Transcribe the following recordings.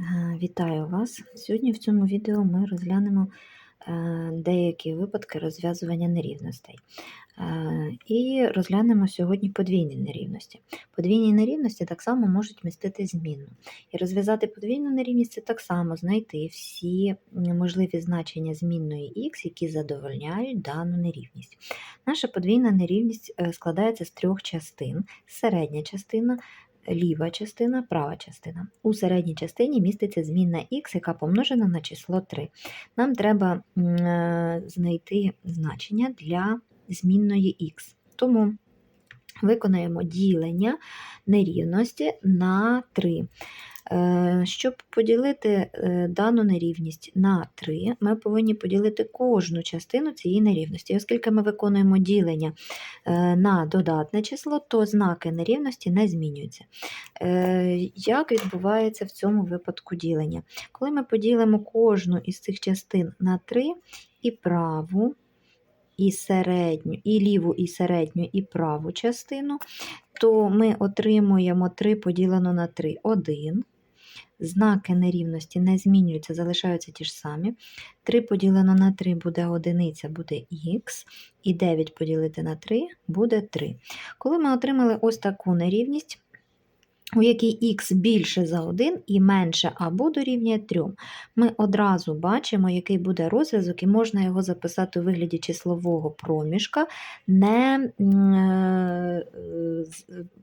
Е, Вітаю вас! Сьогодні в цьому відео ми розглянемо е, деякі випадки розв'язування нерівностей. Е, І розглянемо сьогодні подвійні нерівності. Подвійні нерівності так само можуть містити змінну. І розв'язати подвійну нерівність це так само знайти всі можливі значення змінної х, які задовольняють дану нерівність. Наша подвійна нерівність складається з трьох частин: середня частина ліва частина, права частина. У середній частині міститься змінна х, яка помножена на число 3. Нам треба е, знайти значення для змінної х. Тому виконаємо ділення нерівності на 3. Е, Щоб поділити е, дану нерівність на 3, ми повинні поділити кожну частину цієї нерівності. Оскільки ми виконуємо ділення е, на додатне число, то знаки нерівності не змінюються. Як відбувається в цьому випадку ділення? Коли ми поділимо кожну із цих частин на 3 і праву, і середню, і ліву, і середню, і праву частину, то ми отримуємо 3 поділено на 3 1. Знаки нерівності не змінюються, залишаються ті ж самі. 3 поділено на 3 буде одиниця, буде х, і 9 поділити на 3 буде 3. Коли ми отримали ось таку нерівність, у якій х більше за 1 і менше або дорівнює 3, ми одразу бачимо, який буде розв'язок, і можна його записати у вигляді числового проміжка, не, е,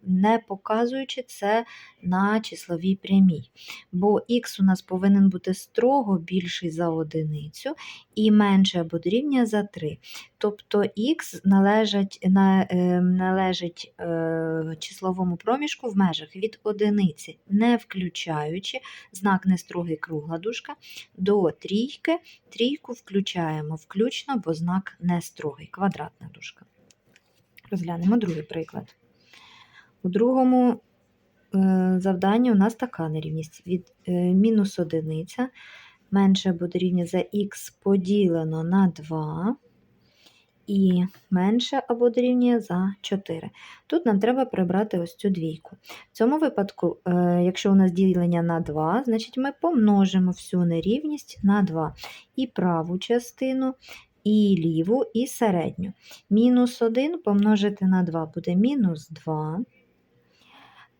не показуючи це на числовій прямій. Бо х у нас повинен бути строго більший за одиницю і менше або дорівнює за 3. Тобто х належить, на, е, належить е, числовому проміжку в межах від одиниці, не включаючи знак нестрогий кругла дужка, до трійки. Трійку включаємо включно, бо знак нестрогий, квадратна дужка. Розглянемо другий приклад. У другому е, завданні у нас така нерівність від е, мінус одиниця менше або дорівнює за х поділено на 2 і менше або дорівнює за 4. Тут нам треба прибрати ось цю двійку. В цьому випадку, е, якщо у нас ділення на 2, значить ми помножимо всю нерівність на 2. І праву частину, і ліву, і середню. Мінус 1 помножити на 2 буде мінус 2.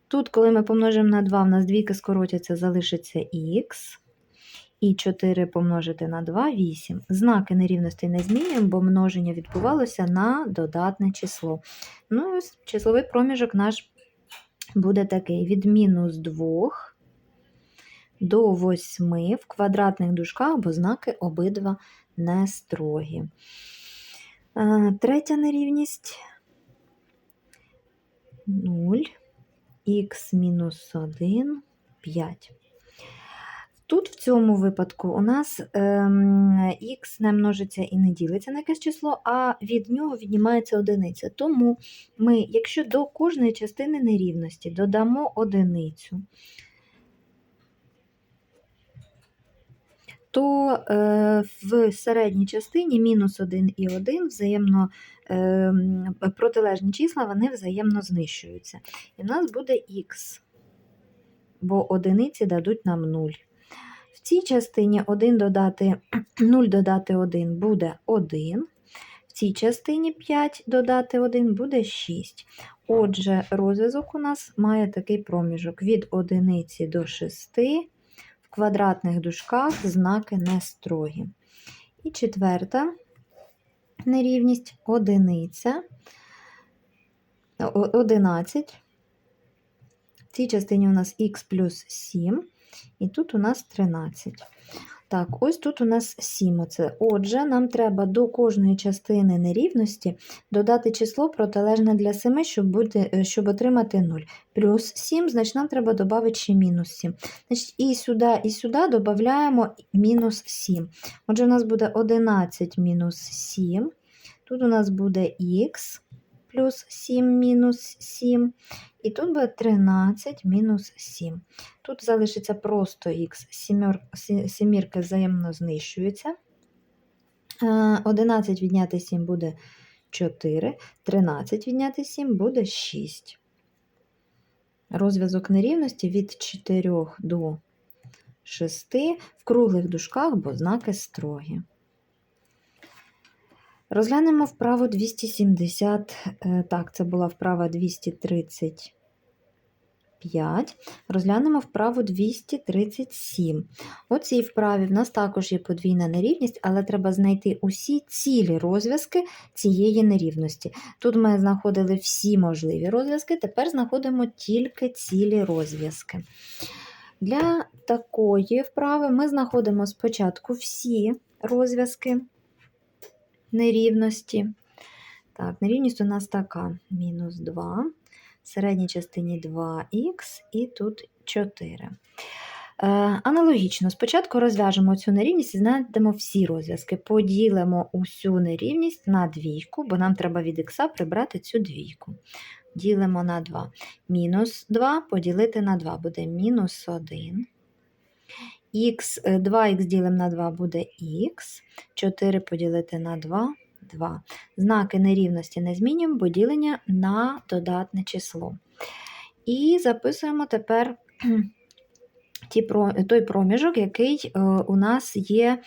Тут, коли ми помножимо на 2, в нас двійки скоротяться, залишиться х. І 4 помножити на 2 8. Знаки нерівностей не змінюємо, бо множення відбувалося на додатне число. Ну, ось числовий проміжок наш буде такий: від мінус 2 до 8 в квадратних дужках, бо знаки обидва не строгі. Е, Третя нерівність 0, х мінус 1, 5. Тут в цьому випадку у нас ем, х не множиться і не ділиться на якесь число, а від нього віднімається одиниця. Тому ми, якщо до кожної частини нерівності додамо одиницю, то е, в середній частині мінус 1 і 1 взаємно е, протилежні числа вони взаємно знищуються. І в нас буде х, бо одиниці дадуть нам 0. В цій частині 1 додати 0 додати 1 буде 1. В цій частині 5 додати 1 буде 6. Отже, розв'язок у нас має такий проміжок від 1 до 6. В квадратних дужках знаки не строгі. І четверта нерівність одиниця. 11. В цій частині у нас х плюс 7. І тут у нас 13. Так, ось тут у нас 7. Оце. Отже, нам треба до кожної частини нерівності додати число протилежне для 7, щоб, бути, е, щоб отримати 0. Плюс 7, значить нам треба додати ще мінус 7. Значить, і сюди, і сюди додаємо мінус 7. Отже, у нас буде 11 мінус 7. Тут у нас буде х плюс 7 мінус 7. І тут буде 13 мінус 7. Тут залишиться просто х, сімірки взаємно знищуються. Е, 11 відняти 7 буде 4, 13 відняти 7 буде 6. Розв'язок нерівності від 4 до 6 в круглих дужках, бо знаки строгі. Розглянемо вправу 270, е, так, це була вправа 235. Розглянемо вправу 237. У цій вправі в нас також є подвійна нерівність, але треба знайти усі цілі розв'язки цієї нерівності. Тут ми знаходили всі можливі розв'язки, тепер знаходимо тільки цілі розв'язки. Для такої вправи ми знаходимо спочатку всі розв'язки нерівності. Так, нерівність у нас така: мінус 2, в середній частині 2х і тут 4. Е, аналогічно, спочатку розв'яжемо цю нерівність і знайдемо всі розв'язки. Поділимо усю нерівність на двійку, бо нам треба від х прибрати цю двійку. Ділимо на 2. Мінус 2 поділити на 2 буде мінус 1. Х, 2х ділимо на 2 буде х, 4 поділити на 2 2. Знаки нерівності не змінюємо, бо ділення на додатне число. І записуємо тепер ті, той проміжок, який е, у нас є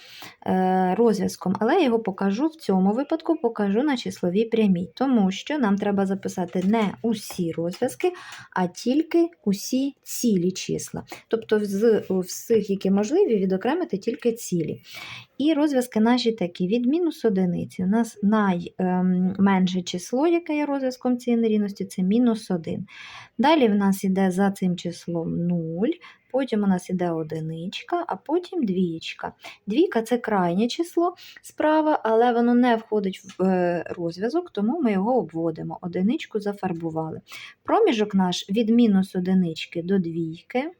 е, розв'язком, але я його покажу в цьому випадку, покажу на числовій прямій, тому що нам треба записати не усі розв'язки, а тільки усі цілі числа. Тобто, з всіх, які можливі, відокремити тільки цілі. І розв'язки наші такі: від мінус одиниці. У нас найменше ем, число, яке є розв'язком цієї нерівності, це мінус 1. Далі в нас йде за цим числом 0, потім у нас йде одиничка, а потім двічка. Двійка це крайнє число справа, але воно не входить в е, розв'язок, тому ми його обводимо. Одиничку зафарбували. Проміжок наш від мінус одинички до двійки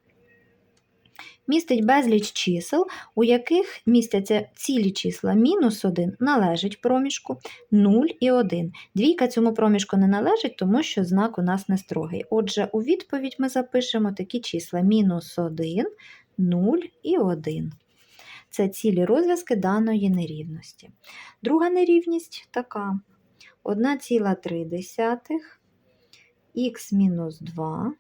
містить безліч чисел, у яких містяться цілі числа мінус 1 належить проміжку, 0 і 1. Двійка цьому проміжку не належить, тому що знак у нас не строгий. Отже, у відповідь ми запишемо такі числа мінус 1, 0 і 1. Це цілі розв'язки даної нерівності. Друга нерівність така: 1,3 х мінус 2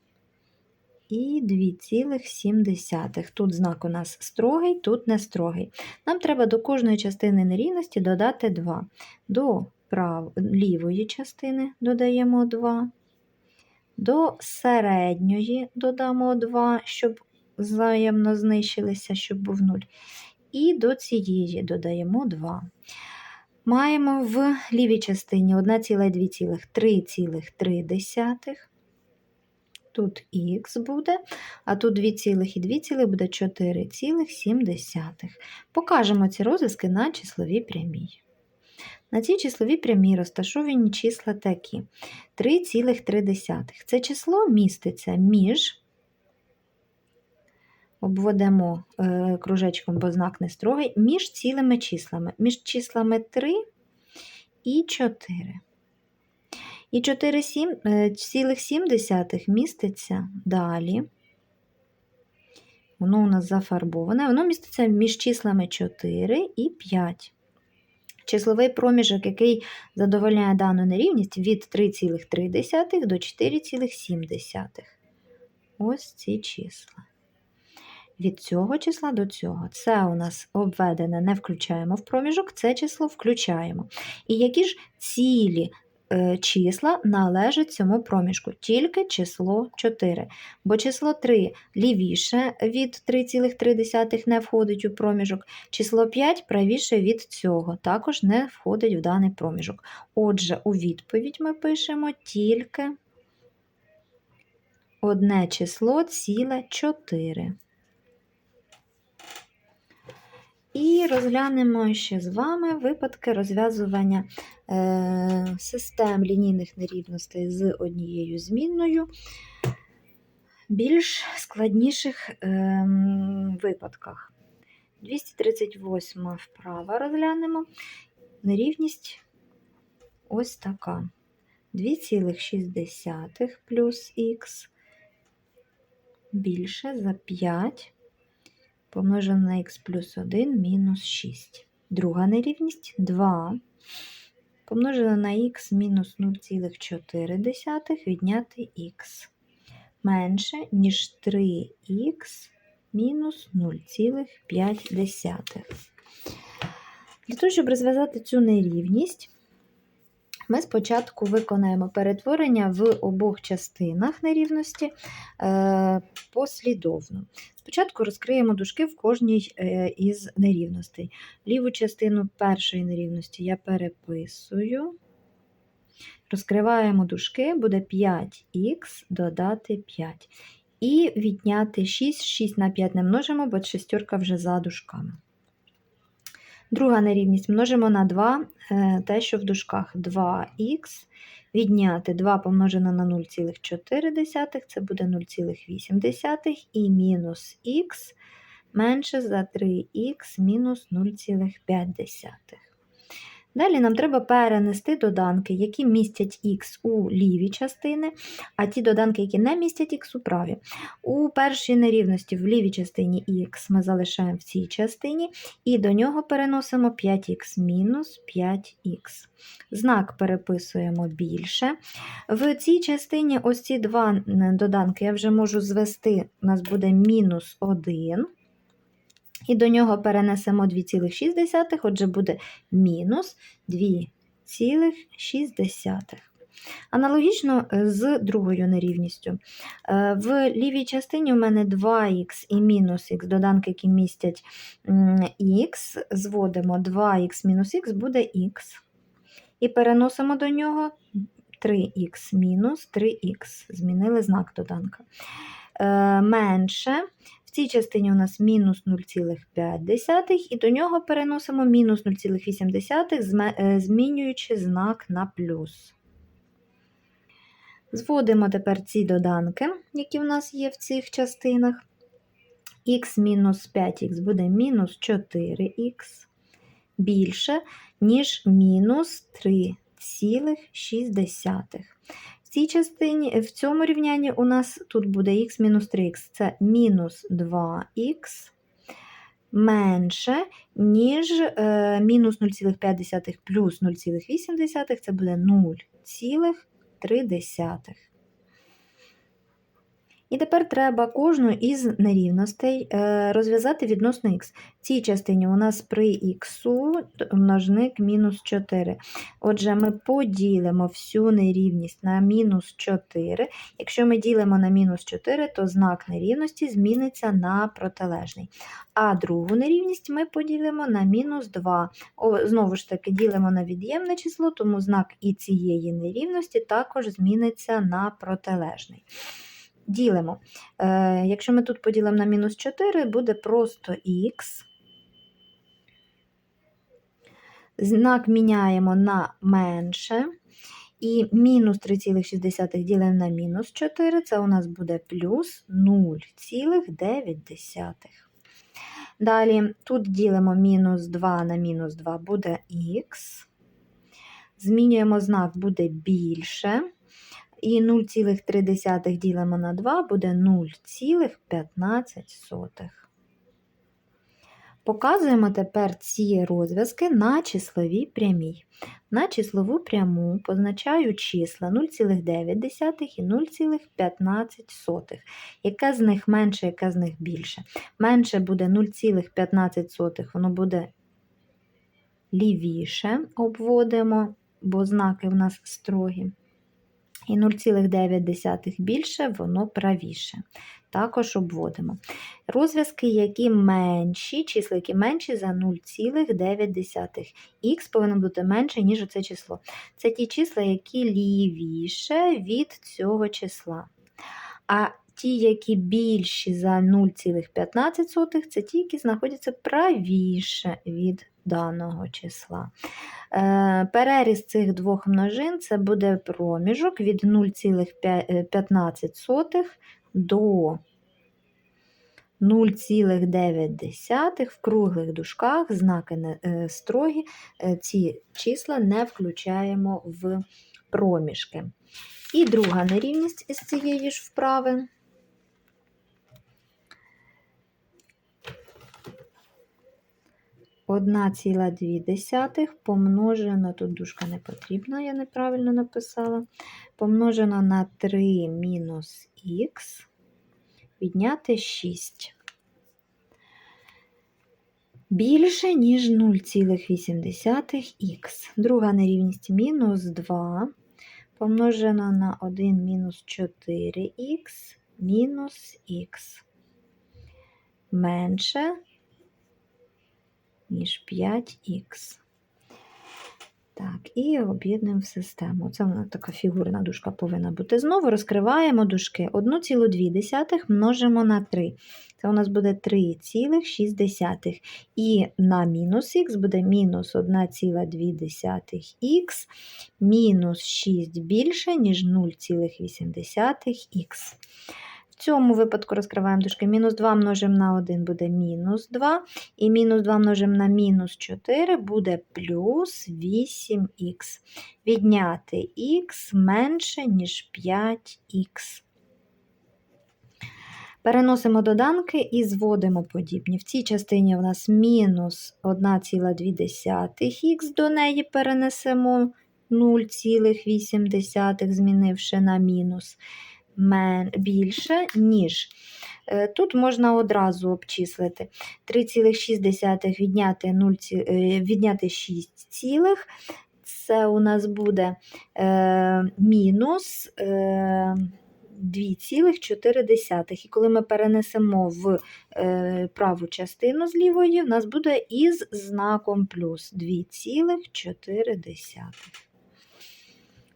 і 2,7. Тут знак у нас строгий, тут не строгий. Нам треба до кожної частини нерівності додати 2. До прав... лівої частини додаємо 2. До середньої додамо 2, щоб взаємно знищилися, щоб був 0. І до цієї додаємо 2. Маємо в лівій частині 1,2, 3,3 тут х буде, а тут 2,2 буде 4,7. Покажемо ці розв'язки на числовій прямій. На цій числовій прямій розташовані числа такі: 3,3. Це число міститься між, обводимо е, кружечком, бо знак не строгий, між цілими числами, між числами 3 і 4. І 4,7 е, міститься далі. Воно у нас зафарбоване, воно міститься між числами 4 і 5. Числовий проміжок, який задовольняє дану нерівність від 3,3 до 4,7. Ось ці числа. Від цього числа до цього. Це у нас обведене, не включаємо в проміжок, це число включаємо. І які ж цілі числа належать цьому проміжку, тільки число 4. Бо число 3 лівіше від 3,3 не входить у проміжок, число 5 правіше від цього, також не входить в даний проміжок. Отже, у відповідь ми пишемо тільки одне число ціле 4. І розглянемо ще з вами випадки розв'язування е, систем лінійних нерівностей з однією змінною більш складніших е, випадках. 238 вправа розглянемо. Нерівність ось така. 2,6 плюс х більше за 5 помножено на х плюс 1 мінус 6. Друга нерівність 2 помножено на х мінус 0,4 відняти х менше, ніж 3х мінус 0,5. Для того, щоб розв'язати цю нерівність, ми спочатку виконаємо перетворення в обох частинах нерівності е, послідовно. Спочатку розкриємо дужки в кожній е, із нерівностей. Ліву частину першої нерівності я переписую. Розкриваємо дужки, буде 5х додати 5. І відняти 6, 6 на 5 не множимо, бо шестерка вже за дужками. Друга нерівність множимо на 2, е, те, що в дужках 2х. Відняти 2 помножено на 0,4, це буде 0,8 і мінус х менше за 3х мінус 0,5. Далі нам треба перенести доданки, які містять х у ліві частини, а ті доданки, які не містять х у праві. У першій нерівності в лівій частині х ми залишаємо в цій частині, і до нього переносимо 5х мінус 5х. Знак переписуємо більше. В цій частині ось ці два доданки я вже можу звести, у нас буде мінус 1. І до нього перенесемо 2,6, отже, буде мінус 2,6. Аналогічно е, з другою нерівністю. Е, в лівій частині у мене 2х і мінус х, доданки, які містять х, зводимо 2х мінус х буде х. І переносимо до нього 3х мінус 3х. Змінили знак доданка. Е, менше цій частині у нас мінус 0,5, і до нього переносимо мінус 0,8, е, змінюючи знак на плюс. Зводимо тепер ці доданки, які в нас є в цих частинах. Х мінус 5х буде мінус 4х більше, ніж мінус 3,6 цій частині, в цьому рівнянні у нас тут буде х мінус 3х, це мінус 2х менше, ніж е, мінус 0,5 плюс 0,8, це буде 0,3. І тепер треба кожну із нерівностей е, розв'язати відносно х. В цій частині у нас при х множник мінус 4. Отже, ми поділимо всю нерівність на мінус 4. Якщо ми ділимо на мінус 4, то знак нерівності зміниться на протилежний. А другу нерівність ми поділимо на мінус 2. Знову ж таки, ділимо на від'ємне число, тому знак і цієї нерівності також зміниться на протилежний ділимо. Е, Якщо ми тут поділимо на мінус 4, буде просто х. Знак міняємо на менше. І мінус 3,6 ділимо на мінус 4, це у нас буде плюс 0,9. Далі тут ділимо мінус 2 на мінус 2 буде х. Змінюємо знак буде більше. І 0,3 ділимо на 2 буде 0,15. Показуємо тепер ці розв'язки на числовій прямій. На числову пряму позначаю числа 0,9 і 0,15. Яка з них менше, яка з них більше. Менше буде 0,15, воно буде лівіше обводимо, бо знаки в нас строгі і 0,9 більше, воно правіше. Також обводимо. Розв'язки, які менші, числа, які менші за 0,9. Х повинно бути менше, ніж оце число. Це ті числа, які лівіше від цього числа. А ті, які більші за 0,15, це ті, які знаходяться правіше від даного числа. Е, переріз цих двох множин це буде проміжок від 0,15 до 0,9 в круглих дужках, знаки е, строгі, е, ці числа не включаємо в проміжки. І друга нерівність із цієї ж вправи. 1,2 помножено, тут дужка не потрібна, я неправильно написала. Помножено на 3 мінус х, відняти 6. більше, ніж 0,8х. Друга нерівність мінус 2 помножено на 1 мінус 4х мінус х менше, ніж 5х. Так, і об'єднуємо в систему. Це вона така фігурна дужка повинна бути. Знову розкриваємо дужки. 1,2 множимо на 3. Це у нас буде 3,6. І на мінус х буде мінус 1,2х, мінус 6 більше, ніж 0,8х. В цьому випадку розкриваємо дужки. Мінус 2 множимо на 1 буде мінус 2. І мінус 2 множимо на мінус 4 буде плюс 8х. Відняти х менше, ніж 5х. Переносимо доданки і зводимо подібні. В цій частині у нас мінус 1,2х, до неї перенесемо 0,8, змінивши на мінус більше, ніж. Е, тут можна одразу обчислити 3,6 відняти 0, е, відняти 6, цілих. це у нас буде е, мінус е, 2,4. І коли ми перенесемо в е, праву частину з лівої, у нас буде із знаком плюс 2,4.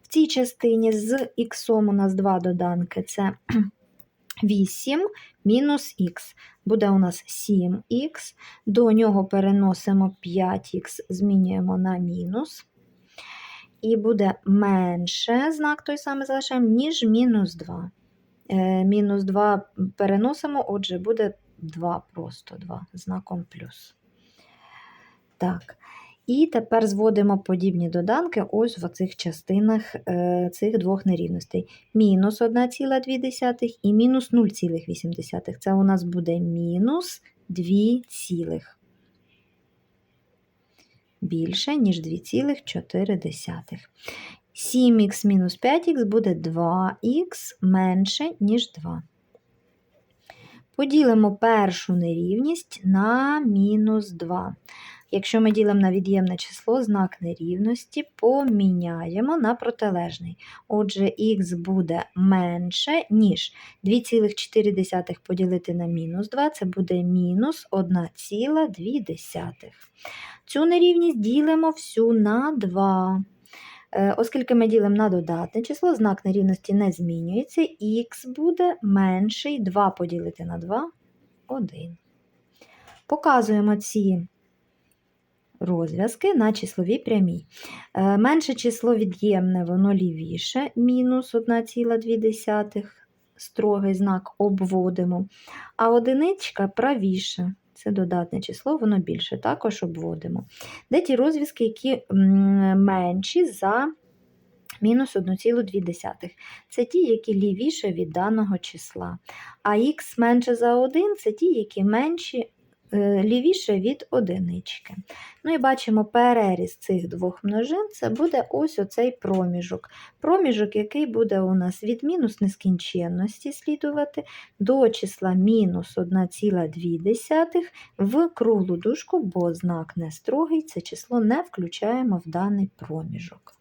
Цій частині з х у нас два доданки це 8 мінус х. Буде у нас 7х, до нього переносимо 5х, змінюємо на мінус. І буде менше знак той самий залишаємо, ніж мінус 2. Е, мінус 2 переносимо, отже, буде 2 просто 2 знаком плюс. Так. І тепер зводимо подібні доданки ось в цих частинах е, цих двох нерівностей. Мінус 1,2 і мінус 0,8. Це у нас буде мінус 2 цілих. Більше, ніж 2,4. 7х мінус 5х буде 2х менше, ніж 2. Поділимо першу нерівність на мінус 2. Якщо ми ділимо на від'ємне число, знак нерівності поміняємо на протилежний. Отже, х буде менше, ніж 2,4 поділити на мінус 2, це буде мінус 1,2. Цю нерівність ділимо всю на 2. Е, оскільки ми ділимо на додатне число, знак нерівності не змінюється, х буде менший 2 поділити на 2 1. Показуємо ці розв'язки на числовій прямій. Е, менше число від'ємне, воно лівіше, мінус 1,2, строгий знак обводимо, а одиничка правіше. Це додатне число, воно більше, також обводимо. Де ті розв'язки, які менші за мінус 1,2. Це ті, які лівіше від даного числа. А х менше за 1 це ті, які менші лівіше від одинички. Ну і бачимо переріз цих двох множин це буде ось оцей проміжок. Проміжок, який буде у нас від мінус нескінченності слідувати до числа мінус 1,2 в круглу дужку, бо знак не строгий, це число не включаємо в даний проміжок.